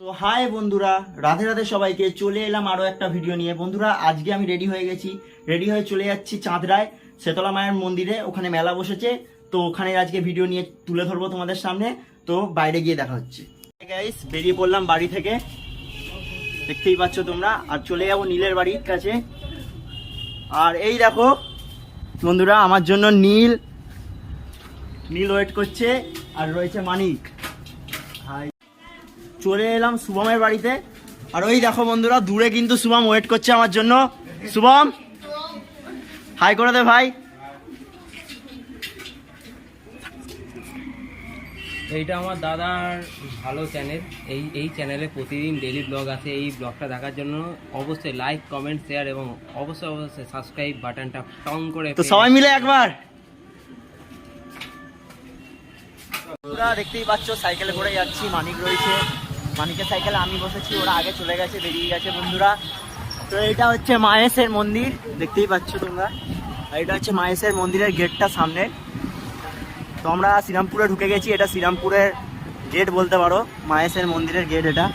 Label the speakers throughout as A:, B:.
A: তো হাই বন্ধুরা, রাধে রাধে সবাইকে। চলে এলাম আরও একটা ভিডিও নিয়ে। বন্ধুরা, আজকে আমি রেডি হয়ে গেছি। রেডি হয়ে চলে যাচ্ছি চাঁদরায় শেতলা মায়ের মন্দিরে। ওখানে মেলা বসেছে। তো ওখানে আজকে ভিডিও নিয়ে তুলে ধরবো তোমাদের সামনে। তো বাইরে গিয়ে দেখা হচ্ছে। গাইস বেরিয়ে পড়লাম বাড়ি থেকে। দেখতেই পাচ্ছ তোমরা। আর চলে যাব নীলের বাড়ির কাছে। আর এই দেখো, বন্ধুরা, আমার জন্য নীল। নীল ওয়েট করছে। আর রয়েছে মানিক। চলে এলাম শুভমের বাড়িতে। আর ওই দেখো বন্ধুরা দূরে কিন্তু শুভম ওয়েট করছে আমার জন্য। শুভম হাই করে দে ভাই।
B: এইটা আমার দাদার ভালো চ্যানেল এই এই চ্যানেলে প্রতিদিন ডেলি ব্লগ আছে। এই ব্লগটা দেখার জন্য অবশ্যই লাইক কমেন্ট শেয়ার এবং অবশ্যই অবশ্যই সাবস্ক্রাইব বাটনটা টং করে
A: তো সবাই মিলে একবার। দেখতেই পাচ্ছ সাইকেলে করে যাচ্ছি মানিক রয়েছে। মানিকের সাইকেলে আমি বসেছি, ওরা আগে চলে গেছে, বেরিয়ে গেছে বন্ধুরা। তো এটা হচ্ছে মায়েসের মন্দির, দেখতেই পাচ্ছ তোমরা। আর এটা হচ্ছে মায়েসের মন্দিরের গেটটা সামনে। তো আমরা শ্রীরামপুরে ঢুকে গেছি, এটা শ্রীরামপুরের গেট বলতে পারো মায়েসের মন্দিরের গেট এটা।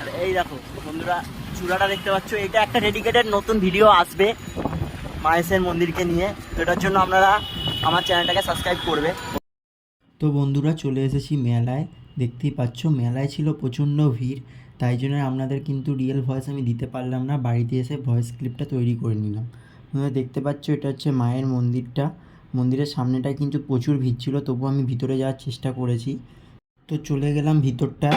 A: আর এই দেখো, বন্ধুরা, চূড়াটা দেখতে পাচ্ছ, এটা একটা ডেডিকেটেড নতুন ভিডিও আসবে মায়েসের মন্দিরকে নিয়ে। তো এটার জন্য আপনারা আমার চ্যানেলটাকে সাবস্ক্রাইব করবে।
C: তো বন্ধুরা, চলে এসেছি মেলায়। দেখতেই পাচ্ছ, মেলায় ছিল প্রচণ্ড ভিড়, তাই জন্য আপনাদের কিন্তু রিয়েল ভয়েস আমি দিতে পারলাম না। বাড়িতে এসে ভয়েস ক্লিপটা তৈরি করে নিলাম। তোমরা দেখতে পাচ্ছ, এটা হচ্ছে মায়ের মন্দিরটা। মন্দিরের সামনেটায় কিন্তু প্রচুর ভিড় ছিল, তবু আমি ভিতরে যাওয়ার চেষ্টা করেছি। তো চলে গেলাম ভিতরটা।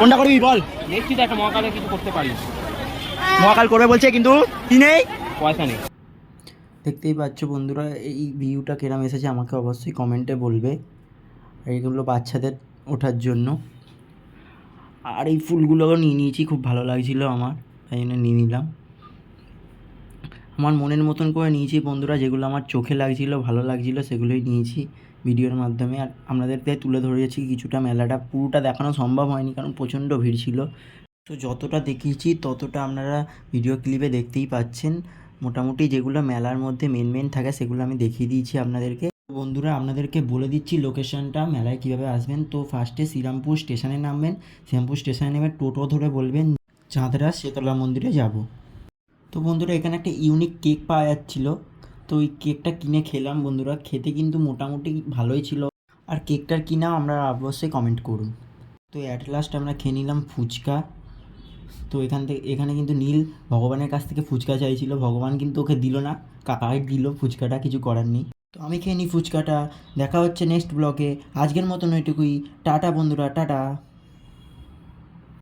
B: কোনটা
A: করবি বল?
B: দেখছি তো একটা মহাকালে কিছু করতে পারি
A: মহাকাল করবে বলছে কিন্তু কি নেই?
B: পয়সা নেই।
C: দেখতেই পাচ্ছ বন্ধুরা এই ভিউটা কেরাম এসেছে আমাকে অবশ্যই কমেন্টে বলবে। এইগুলো বাচ্চাদের ওঠার জন্য। আর এই ফুলগুলোও নিয়ে নিয়েছি খুব ভালো লাগছিল আমার তাই জন্য নিয়ে নিলাম। আমার মনের মতন করে নিয়েছি বন্ধুরা যেগুলো আমার চোখে লাগছিল ভালো লাগছিল সেগুলোই নিয়েছি। ভিডিওর মাধ্যমে। আর আপনাদেরকে তুলে ধরেছি কিছুটা মেলাটা। পুরোটা দেখানো সম্ভব হয়নি, কারণ প্রচণ্ড ভিড় ছিল। তো যতটা দেখিয়েছি, ততটা আপনারা ভিডিও ক্লিপে দেখতেই পাচ্ছেন। মোটামুটি যেগুলো মেলার মধ্যে মেন মেন থাকে, সেগুলো আমি দেখিয়ে দিয়েছি আপনাদেরকে। বন্ধুরা, আপনাদেরকে বলে দিচ্ছি লোকেশনটা মেলায় কীভাবে আসবেন। তো ফার্স্টে শ্রীরামপুর স্টেশনে নামবেন। শ্রীরামপুর স্টেশনে নেমে টোটো ধরে বলবেন চাঁদরা শেতলা মন্দিরে যাব। তো বন্ধুরা, এখানে একটা ইউনিক কেক পাওয়া যাচ্ছিল। তো ওই কেকটা কিনে খেলাম বন্ধুরা। খেতে কিন্তু মোটামুটি ভালোই ছিল। আর কেকটার কি নাম আমরা অবশ্যই কমেন্ট করুন। তো অ্যাট লাস্ট আমরা খেয়ে নিলাম ফুচকা। তো এখান থেকে, এখানে কিন্তু নীল ভগবানের কাছ থেকে ফুচকা চাইছিল। ভগবান কিন্তু ওকে দিল না। কাকাই দিল ফুচকাটা, কিছু করার নেই। তো আমি খেয়ে নিই ফুচকাটা। দেখা হচ্ছে নেক্সট ব্লগে আজকের মতন ওইটুকুই। টাটা বন্ধুরা, টাটা।